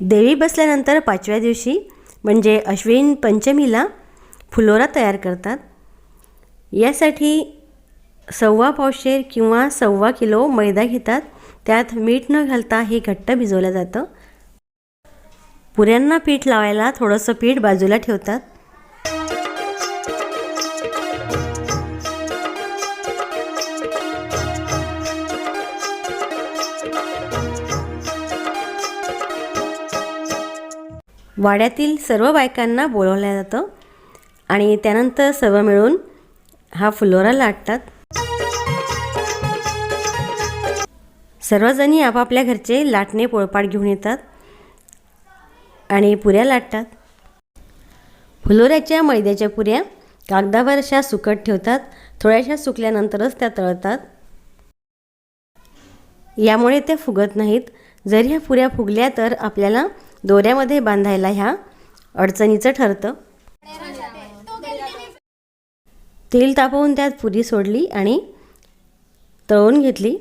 देवी बसल्यानंतर पाचव्या दिवशी म्हणजे अश्विन पंचमीला फुलोरा तयार करतात. यासाठी सव्वा पावशेर किंवा सव्वा किलो मैदा घेतात. त्यात मीठ न घालता हे घट्ट भिजवलं जातं. पुऱ्यांना पीठ लावायला थोडंसं पीठ बाजूला ठेवतात. वाड्यातील सर्व बायकांना बोलवलं जातं आणि त्यानंतर सर्व मिळून हा फुलोरा लाटतात. सर्वजणी आपापल्या घरचे लाटणे पोळपाट घेऊन येतात आणि पुऱ्या लाटतात. फुलोऱ्याच्या मैद्याच्या पुऱ्या कागदावर अशा सुकट ठेवतात थोड्याशा सुकल्यानंतरच त्या तळतात. यामुळे त्या फुगत नाहीत. जर ह्या पुऱ्या फुगल्या तर आपल्याला दोऱ्यामध्ये बांधायला ह्या अडचणीचं ठरतं. तेल तापवून त्यात पुरी सोडली आणि तळून घेतली.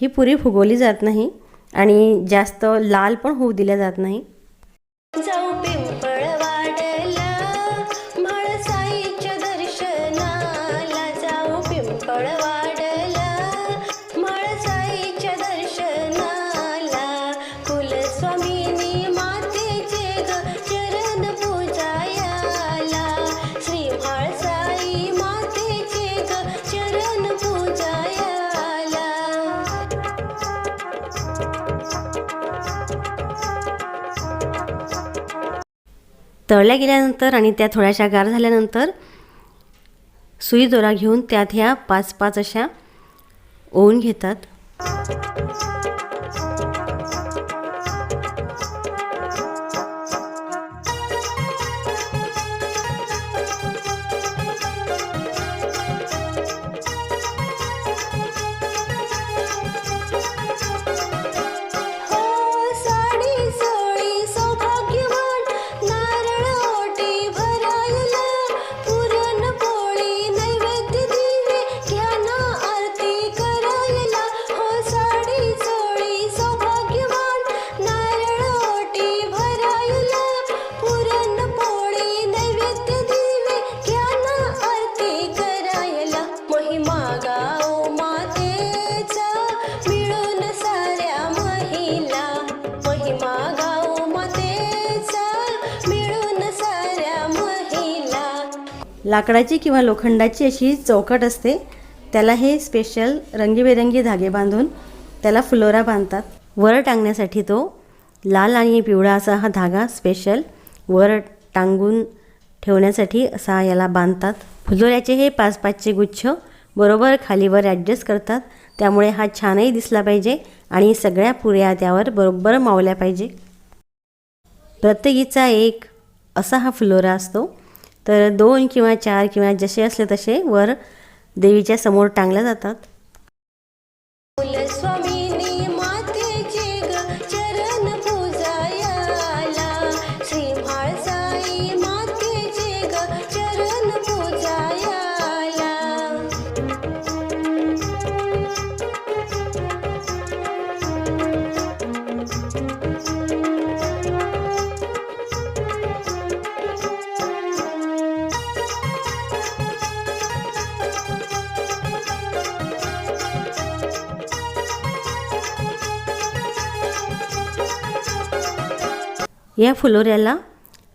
ही पुरी फुगवली जात नाही आणि जास्त लाल पण होऊ दिल्या जात नाही. तळल्या गेल्यानंतर आणि त्या थोड्याशा गार झाल्यानंतर सुई दोरा घेऊन त्यात ह्या पाच पाच अशा ओवून घेतात. लाकडाची किंवा लोखंडाची अशी चौकट असते. त्याला हे स्पेशल रंगीबेरंगी धागे बांधून त्याला फुलोरा बांधतात. वर टांगण्यासाठी तो लाल आणि पिवळा असा हा धागा स्पेशल वर टांगून ठेवण्यासाठी असा याला बांधतात. फुलोऱ्याचे हे पाच पाचचे गुच्छ बरोबर खालीवर ॲडजस्ट करतात. त्यामुळे हा छानही दिसला पाहिजे आणि सगळ्या पुऱ्या त्यावर बरोबर मावल्या पाहिजे. प्रत्येकीचा एक असा हा फुलोरा असतो. तर दोन किंवा चार किंवा जसे असले तसे वर देवीच्या समोर टांगल्या जातात. या फुलोऱ्याला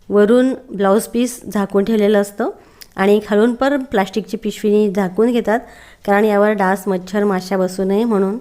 वरून ब्लाऊज पीस झाकून ठेवलेलं असतं आणि खालून पण प्लास्टिकची पिशवीने झाकून घेतात कारण यावर डास मच्छर माशा बसू नये म्हणून.